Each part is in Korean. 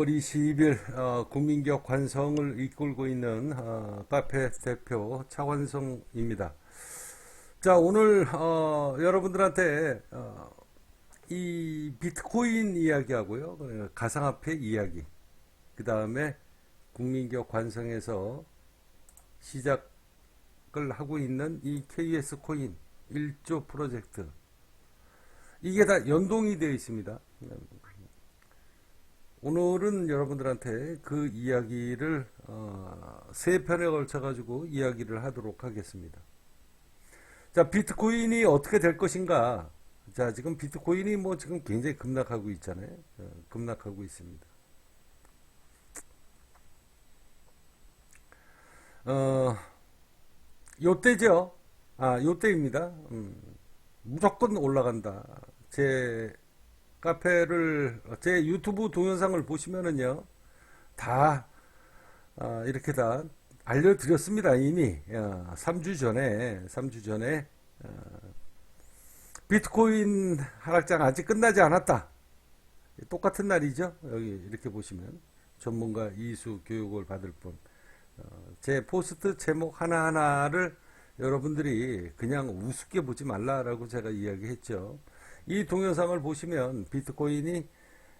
10월 20일 어, 국민기업 관성을 이끌고 있는 어, 카페 대표 차관성입니다. 자 오늘 어, 여러분들한테 어, 이 비트코인 이야기하고요, 그리고 가상화폐 이야기, 그 다음에 국민기업 관성에서 시작을 하고 있는 이 KS 코인 1조 프로젝트 이게 다 연동이 되어 있습니다. 오늘은 여러분들한테 그 이야기를 어, 세 편에 걸쳐 가지고 이야기를 하도록 하겠습니다. 자, 비트코인이 어떻게 될 것인가? 자, 지금 비트코인이 뭐 지금 굉장히 급락하고 있잖아요. 어, 급락하고 있습니다. 어, 요때죠. 아, 요때입니다. 음, 무조건 올라간다. 제 카페를 제 유튜브 동영상을 보시면은요 다 아, 이렇게 다 알려드렸습니다 이미. 3주 전에 3주 전에 어, 비트코인 하락장 아직 끝나지 않았다. 똑같은 날이죠? 여기 이렇게 보시면. 전문가 이수 교육을 받을 뿐제 어, 포스트 제목 하나하나를 여러분들이 그냥 우습게 보지 말라라고 제가 이야기했죠 이 동영상을 보시면 비트코인이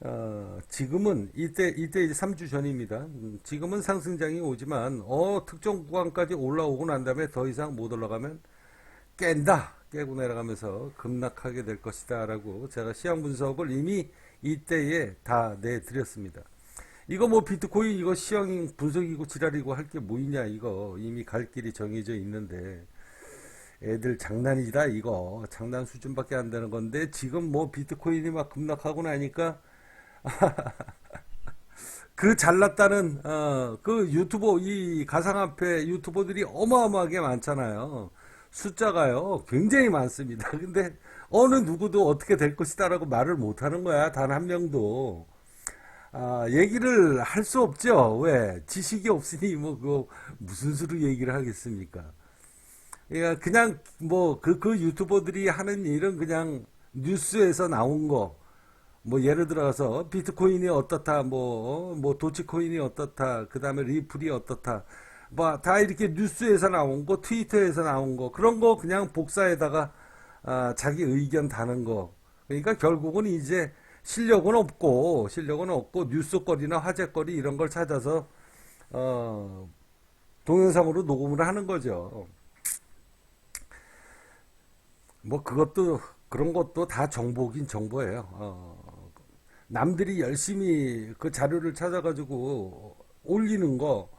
어, 지금은 이때 이때 이제 3주 전입니다. 음, 지금은 상승장이 오지만 어 특정 구간까지 올라오고 난 다음에 더 이상 못 올라가면 깬다 깨고 내려가면서 급락하게 될 것이다라고 제가 시황 분석을 이미 이때에 다 내드렸습니다. 이거 뭐 비트코인 이거 시황 분석이고 지랄이고 할 게 뭐 있냐 이거 이미 갈 길이 정해져 있는데 애들 장난이다 이거 장난 수준밖에 안 되는 건데 지금 뭐 비트코인이 막 급락하고 나니까 그 잘났다는 어, 그 유튜버 이 가상화폐 유튜버들이 어마어마하게 많잖아요. 숫자가요 굉장히 많습니다. 근데 어느 누구도 어떻게 될 것이다 라고 말을 못하는 거야 단 한 명도. 아, 얘기를 할 수 없죠. 왜? 지식이 없으니 뭐 그거 무슨 수로 얘기를 하겠습니까? 그러니까 그냥 뭐그그 유튜버들이 하는 일은 그냥 뉴스에서 나온 거. 뭐 예를 들어서 비트코인이 어떻다 뭐뭐 도치코인이 어떻다 그다음에 리플이 어떻다 뭐 다 이렇게 뉴스에서 나온 거 트위터에서 나온 거 그런 거 그냥 복사에다가 아, 자기 의견 다는 거 그러니까 결국은 이제 실력은 없고 실력은 없고 뉴스거리나 화제거리 이런 걸 찾아서 어 동영상으로 녹음을 하는 거죠. 뭐 그것도 그런 것도 다 정보긴 정보예요. 어, 남들이 열심히 그 자료를 찾아가지고 올리는 거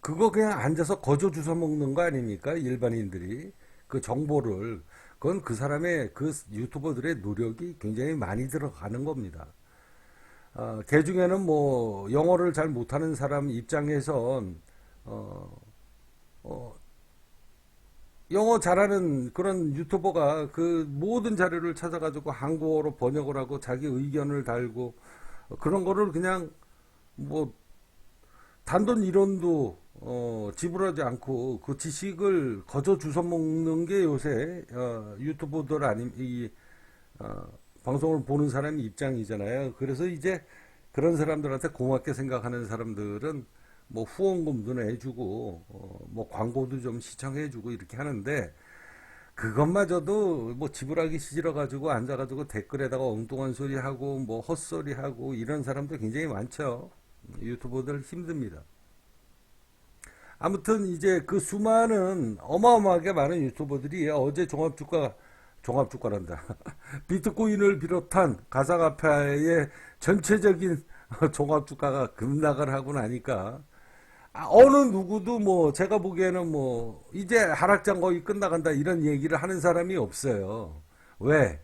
그거 그냥 앉아서 거저 주워 먹는 거 아닙니까? 일반인들이 그 정보를 그건 그 사람의 그 유튜버들의 노력이 굉장히 많이 들어가는 겁니다. 어, 개 중에는 뭐 영어를 잘 못하는 사람 입장에선 어, 어, 영어 잘하는 그런 유튜버가 그 모든 자료를 찾아가지고 한국어로 번역을 하고 자기 의견을 달고 그런 거를 그냥 뭐 단돈 1원도 어, 지불하지 않고 그 지식을 거저 주워 먹는 게 요새 어, 유튜버들 아니 이 어, 방송을 보는 사람 입장이잖아요. 그래서 이제 그런 사람들한테 고맙게 생각하는 사람들은 뭐 후원금도 내주고 어, 뭐 광고도 좀 시청해주고 이렇게 하는데 그것마저도 뭐 지불하기 싫어 가지고 앉아 가지고 댓글에다가 엉뚱한 소리 하고 뭐 헛소리 하고 이런 사람도 굉장히 많죠. 유튜버들 힘듭니다. 아무튼 이제 그 수많은 어마어마하게 많은 유튜버들이 어제 종합주가 종합주가란다. 비트코인을 비롯한 가상화폐의 전체적인 종합주가가 급락을 하고 나니까 아, 어느 누구도 뭐 제가 보기에는 뭐 이제 하락장 거의 끝나간다 이런 얘기를 하는 사람이 없어요. 왜?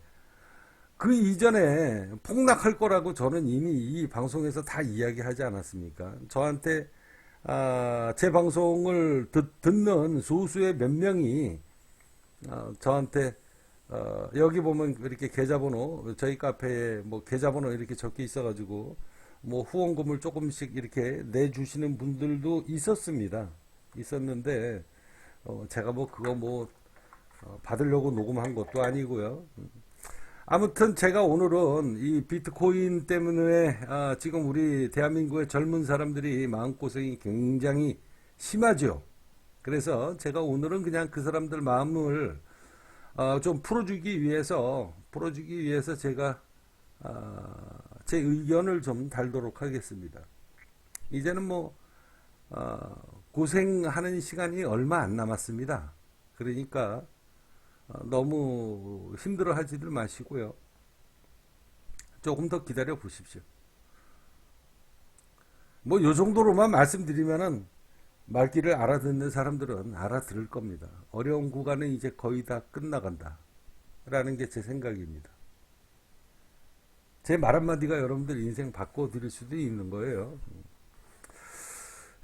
그 이전에 폭락할 거라고 저는 이미 이 방송에서 다 이야기하지 않았습니까? 저한테 아, 제 방송을 듣, 는 소수의 몇 명이 어, 저한테 어, 여기 보면 이렇게 계좌번호 저희 카페에 뭐 계좌번호 이렇게 적혀 있어가지고 뭐 후원금을 조금씩 이렇게 내주시는 분들도 있었습니다. 있었는데 어 제가 뭐 그거 뭐 어, 받으려고 녹음한 것도 아니고요. 아무튼 제가 오늘은 이 비트코인 때문에 아, 지금 우리 대한민국의 젊은 사람들이 마음고생이 굉장히 심하죠. 그래서 제가 오늘은 그냥 그 사람들 마음을 어, 좀 풀어주기 위해서 풀어주기 위해서 제가 아, 제 의견을 좀 달도록 하겠습니다. 이제는 뭐 어, 고생하는 시간이 얼마 안 남았습니다. 그러니까 어, 너무 힘들어 하지들 마시고요. 조금 더 기다려 보십시오. 뭐, 요 정도로만 말씀드리면은 말귀를 알아듣는 사람들은 알아들을 겁니다. 어려운 구간은 이제 거의 다 끝나간다. 라는 게 제 생각입니다. 제 말 한마디가 여러분들 인생 바꿔드릴 수도 있는 거예요.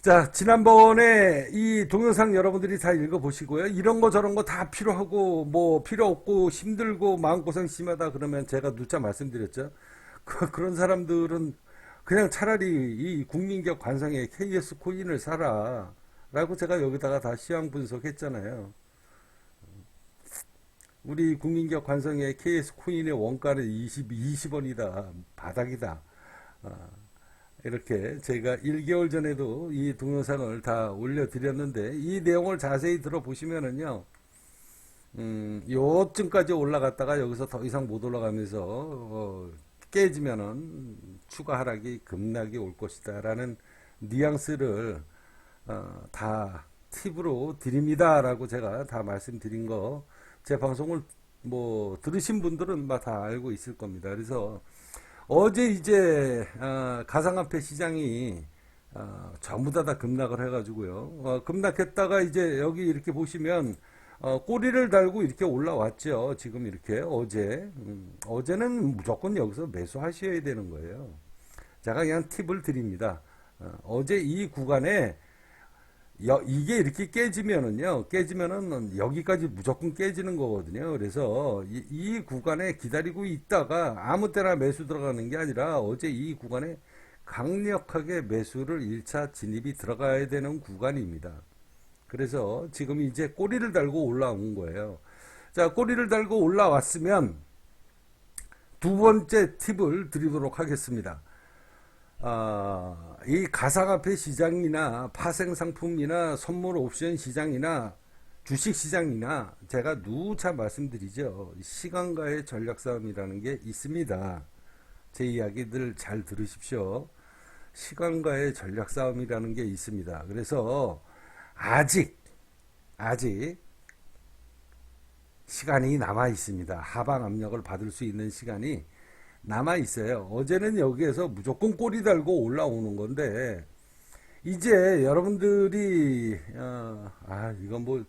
자, 지난번에 이 동영상 여러분들이 다 읽어보시고요. 이런 거 저런 거 다 필요하고, 뭐, 필요 없고, 힘들고, 마음고생 심하다 그러면 제가 누차 말씀드렸죠. 그, 그런 사람들은 그냥 차라리 이 국민격 관성의 KS 코인을 사라. 라고 제가 여기다가 다 시황 분석했잖아요. 우리 국민격 관성의 KS 코인의 원가는 20, 20원이다. 바닥이다. 아, 이렇게 제가 1개월 전에도 이 동영상을 다 올려드렸는데 이 내용을 자세히 들어보시면은요, 음, 요쯤까지 올라갔다가 여기서 더 이상 못 올라가면서 어, 깨지면은 추가 하락이 급락이 올 것이다 라는 뉘앙스를 어, 다 팁으로 드립니다 라고 제가 다 말씀드린 거 제 방송을 뭐 들으신 분들은 막다 알고 있을 겁니다. 그래서 어제 이제 어, 가상화폐 시장이 어, 전부 다 다 급락을 해가지고요. 어, 급락했다가 이제 여기 이렇게 보시면 어, 꼬리를 달고 이렇게 올라왔죠. 지금 이렇게 어제 음, 어제는 무조건 여기서 매수하셔야 되는 거예요. 제가 그냥 팁을 드립니다. 어, 제이 구간에 여- 이게 이렇게 깨지면은요, 깨지면은 여기까지 무조건 깨지는 거거든요. 그래서 이, 이 구간에 기다리고 있다가 아무 때나 매수 들어가는 게 아니라 어제 이 구간에 강력하게 매수를 1차 진입이 들어가야 되는 구간입니다. 그래서 지금 이제 꼬리를 달고 올라온 거예요. 자, 꼬리를 달고 올라왔으면 두 번째 팁을 드리도록 하겠습니다. 아, 이 가상화폐 시장이나 파생 상품이나 선물 옵션 시장이나 주식 시장이나 제가 누차 말씀드리죠. 시간과의 전략 싸움이라는 게 있습니다. 제 이야기들 잘 들으십시오. 시간과의 전략 싸움이라는 게 있습니다. 그래서 아직 아직 시간이 남아 있습니다. 하방 압력을 받을 수 있는 시간이 남아 있어요. 어제는 여기에서 무조건 꼬리 달고 올라오는 건데 이제 여러분들이 어, 아 이건 뭐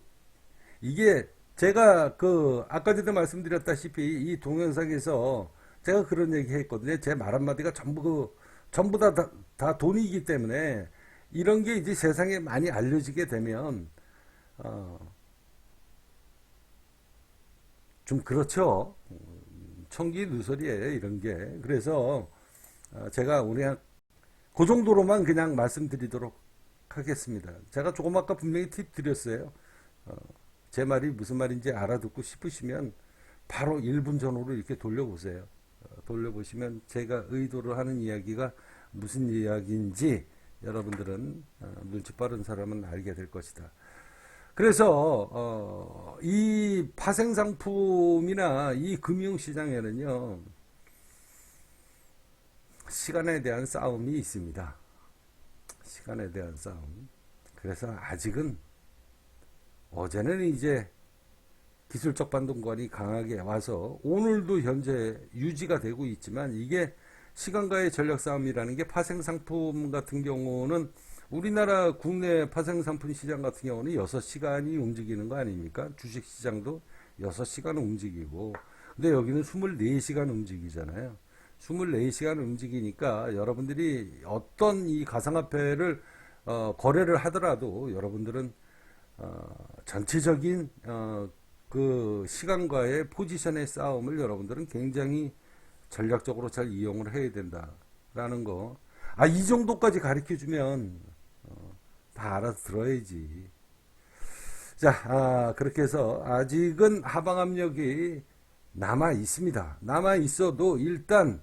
이게 제가 그 아까 전에 말씀드렸다시피 이 동영상에서 제가 그런 얘기 했거든요. 제 말 한마디가 전부 그 전부 다, 다, 다 돈이기 때문에 이런 게 이제 세상에 많이 알려지게 되면 어, 좀 그렇죠. 청기 누설이에요, 이런 게. 그래서 어, 제가 오늘 그 정도로만 그냥 말씀드리도록 하겠습니다. 제가 조금 아까 분명히 팁 드렸어요. 어, 제 말이 무슨 말인지 알아듣고 싶으시면 바로 1분 전후로 이렇게 돌려보세요. 어, 돌려보시면 제가 의도를 하는 이야기가 무슨 이야기인지 여러분들은 어, 눈치 빠른 사람은 알게 될 것이다. 그래서 어, 이 파생 상품이나 이 금융 시장에는요 시간에 대한 싸움이 있습니다. 시간에 대한 싸움. 그래서 아직은 어제는 이제 기술적 반동권이 강하게 와서 오늘도 현재 유지가 되고 있지만 이게 시간과의 전략 싸움이라는 게 파생 상품 같은 경우는 우리나라 국내 파생 상품 시장 같은 경우는 6시간이 움직이는 거 아닙니까? 주식 시장도 6시간 움직이고 근데 여기는 24시간 움직이잖아요. 24시간 움직이니까 여러분들이 어떤 이 가상화폐를 어, 거래를 하더라도 여러분들은 어, 전체적인 어, 그 시간과의 포지션의 싸움을 여러분들은 굉장히 전략적으로 잘 이용을 해야 된다라는 거. 아, 이 정도까지 가르쳐 주면 어, 다 알아들어야지. 자, 아, 그렇게 해서 아직은 하방 압력이 남아 있습니다. 남아 있어도 일단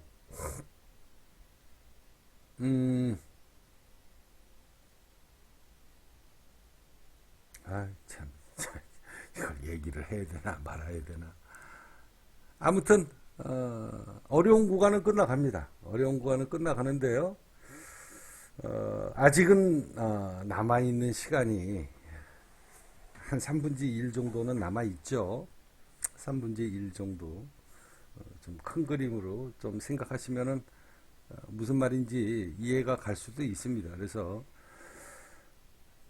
음, 아, 참, 참, 이걸 얘기를 해야 되나 말아야 되나. 아무튼 어, 어려운 구간은 끝나갑니다. 어려운 구간은 끝나가는데요. 어, 아직은 어, 남아 있는 시간이 한 3분의 1 정도는 남아 있죠. 3분의 1 정도. 좀큰 그림으로 좀 생각하시면은 어, 무슨 말인지 이해가 갈 수도 있습니다. 그래서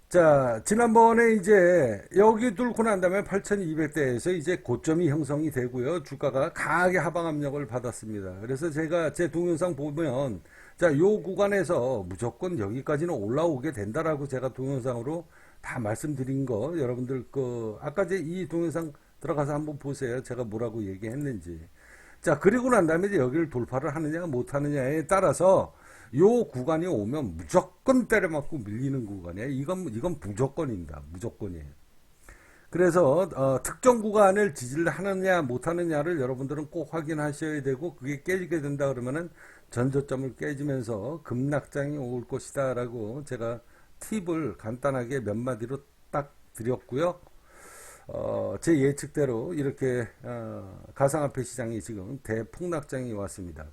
자, 지난번에 이제 여기 뚫고 난 다음에 8200대에서 이제 고점이 형성이 되고요. 주가가 강하게 하방 압력을 받았습니다. 그래서 제가 제 동영상 보면 자, 요 구간에서 무조건 여기까지는 올라오게 된다라고 제가 동영상으로 다 말씀드린 거 여러분들 그 아까 제 이 동영상 들어가서 한번 보세요. 제가 뭐라고 얘기했는지. 자, 그리고 난 다음에 이제 여기를 돌파를 하느냐 못 하느냐에 따라서 요 구간이 오면 무조건 때려맞고 밀리는 구간이에요. 이건 이건 무조건입니다. 무조건이에요. 그래서 어, 특정 구간을 지지를 하느냐 못 하느냐를 여러분들은 꼭 확인하셔야 되고 그게 깨지게 된다 그러면은 전저점을 깨지면서 급락장이 올 것이다 라고 제가 팁을 간단하게 몇 마디로 딱 드렸고요. 어, 제 예측대로 이렇게 어, 가상화폐 시장이 지금 대폭락장이 왔습니다.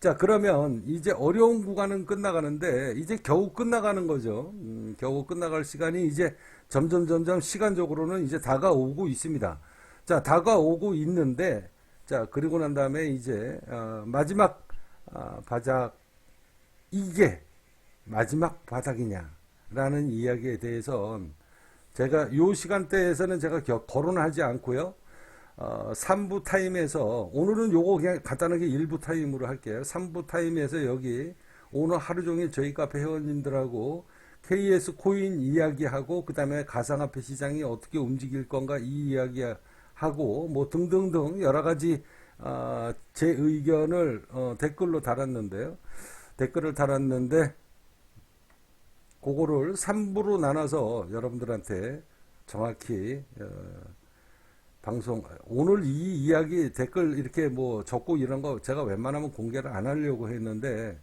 자 그러면 이제 어려운 구간은 끝나가는데 이제 겨우 끝나가는 거죠. 음, 겨우 끝나갈 시간이 이제 점점 점점 시간적으로는 이제 다가오고 있습니다. 자 다가오고 있는데 자 그리고 난 다음에 이제 어, 마지막 어, 바닥 이게 마지막 바닥이냐라는 이야기에 대해서 제가 요 시간대에서는 제가 겨- 거론하지 않고요. 어, 3부 타임에서 오늘은 요거 그냥 간단하게 1부 타임으로 할게요. 3부 타임에서 여기 오늘 하루 종일 저희 카페 회원님들하고 KS 코인 이야기하고 그 다음에 가상화폐 시장이 어떻게 움직일 건가 이 이야기하고 뭐 등등등 여러 가지 어, 제 의견을 어, 댓글로 달았는데요. 댓글을 달았는데 그거를 3부로 나눠서 여러분들한테 정확히 어, 방송 오늘 이 이야기 댓글 이렇게 뭐 적고 이런 거 제가 웬만하면 공개를 안 하려고 했는데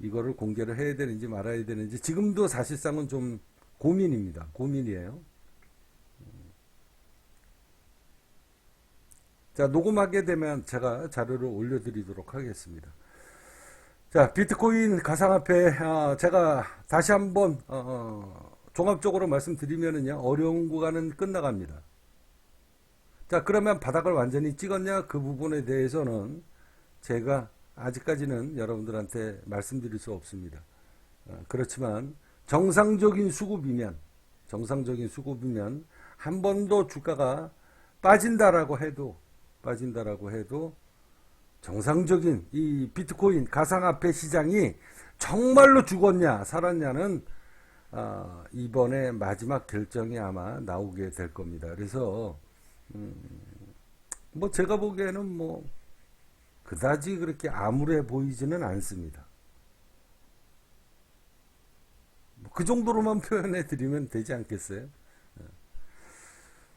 이거를 공개를 해야 되는지 말아야 되는지 지금도 사실상은 좀 고민입니다. 고민이에요. 자, 녹음하게 되면 제가 자료를 올려드리도록 하겠습니다. 자, 비트코인 가상화폐, 아, 제가 다시 한번, 어, 어, 종합적으로 말씀드리면은요, 어려운 구간은 끝나갑니다. 자, 그러면 바닥을 완전히 찍었냐? 그 부분에 대해서는 제가 아직까지는 여러분들한테 말씀드릴 수 없습니다. 어, 그렇지만 정상적인 수급이면, 정상적인 수급이면 한 번도 주가가 빠진다라고 해도, 빠진다라고 해도 정상적인 이 비트코인 가상화폐 시장이 정말로 죽었냐, 살았냐는 어, 이번에 마지막 결정이 아마 나오게 될 겁니다. 그래서 음, 뭐 제가 보기에는 뭐 그다지 그렇게 암울해 보이지는 않습니다. 뭐그 정도로만 표현해 드리면 되지 않겠어요?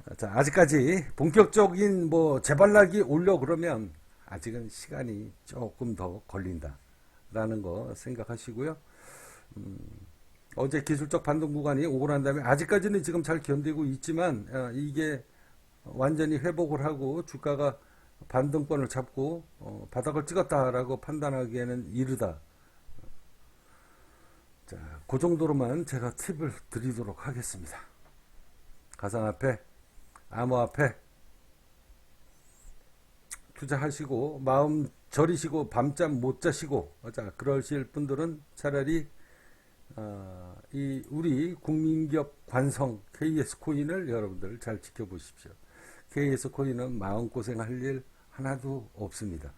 어. 자, 아직까지 본격적인 뭐 재발락이 올려 그러면 아직은 시간이 조금 더 걸린다라는 거 생각하시고요. 음, 어제 기술적 반등 구간이 오고 난 다음에 아직까지는 지금 잘 견디고 있지만 어, 이게 완전히 회복을 하고 주가가 반등권을 잡고 어, 바닥을 찍었다라고 판단하기에는 이르다. 자, 그 정도로만 제가 팁을 드리도록 하겠습니다. 가상화폐, 암호화폐 투자하시고 마음 저리시고 밤잠 못 자시고 자 그러실 분들은 차라리 어, 이 우리 국민기업 관성 KS 코인을 여러분들 잘 지켜보십시오. KS 코인은 마음 고생할 일 하나도 없습니다.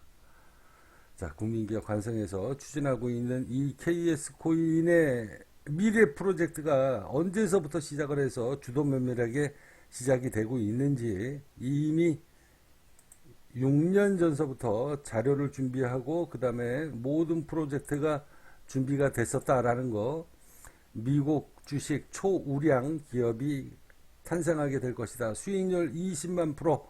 자, 국민기업 관성에서 추진하고 있는 이 KS 코인의 미래 프로젝트가 언제서부터 시작을 해서 주도 면밀하게 시작이 되고 있는지 이미 6년 전서부터 자료를 준비하고 그 다음에 모든 프로젝트가 준비가 됐었다라는 거 미국 주식 초우량 기업이 탄생하게 될 것이다. 수익률 20만 프로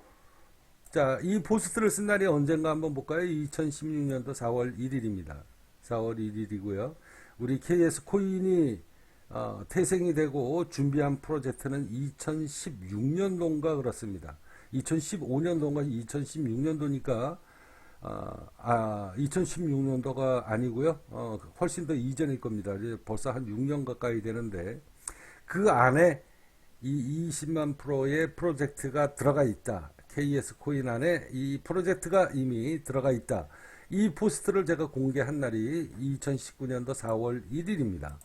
자, 이 포스트를 쓴 날이 언젠가 한번 볼까요? 2016년도 4월 1일입니다. 4월 1일이고요. 우리 KS 코인이 어, 태생이 되고 준비한 프로젝트는 2016년도인가 그렇습니다. 2015년도인가 2016년도니까 아, 아, 2016년도가 아니고요. 어, 훨씬 더 이전일 겁니다. 이제 벌써 한 6년 가까이 되는데 그 안에 이 20만 프로의 프로젝트가 들어가 있다. KS 코인 안에 이 프로젝트가 이미 들어가 있다. 이 포스트를 제가 공개한 날이 2019년도 4월 1일입니다.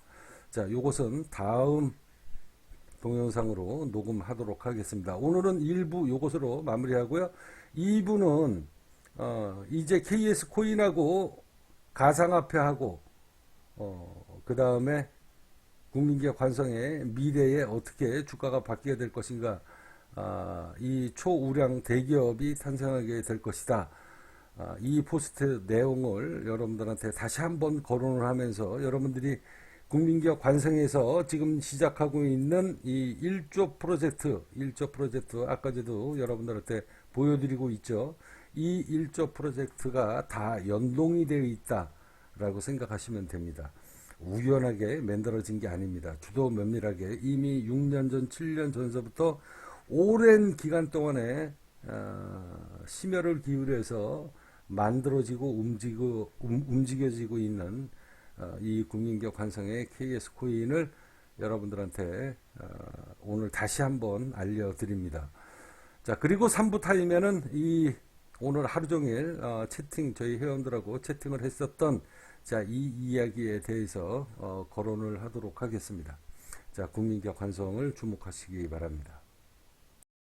자, 요것은 다음 동영상으로 녹음하도록 하겠습니다. 오늘은 1부 요것으로 마무리하고요. 2부는 어, 이제 KS 코인하고 가상화폐하고 어, 그 다음에 국민기업 관성의 미래에 어떻게 주가가 바뀌게 될 것인가 아, 이 초우량 대기업이 탄생하게 될 것이다. 아, 이 포스트 내용을 여러분들한테 다시 한번 거론을 하면서 여러분들이 국민기업 관성에서 지금 시작하고 있는 이 1조 프로젝트, 1조 프로젝트 아까 저도 여러분들한테 보여드리고 있죠. 이 1조 프로젝트가 다 연동이 되어 있다라고 생각하시면 됩니다. 우연하게 만들어진 게 아닙니다. 주도 면밀하게 이미 6년 전, 7년 전서부터 오랜 기간 동안에 어, 심혈을 기울여서 만들어지고 움직이고, 움, 움직여지고 있는 어, 이 국민기업 관성의 KS 코인을 여러분들한테 어, 오늘 다시 한번 알려드립니다. 자 그리고 3부 타임에는 이 오늘 하루 종일 어, 채팅 저희 회원들하고 채팅을 했었던 자 이 이야기에 대해서 어, 거론을 하도록 하겠습니다. 자 국민기업 관성을 주목하시기 바랍니다.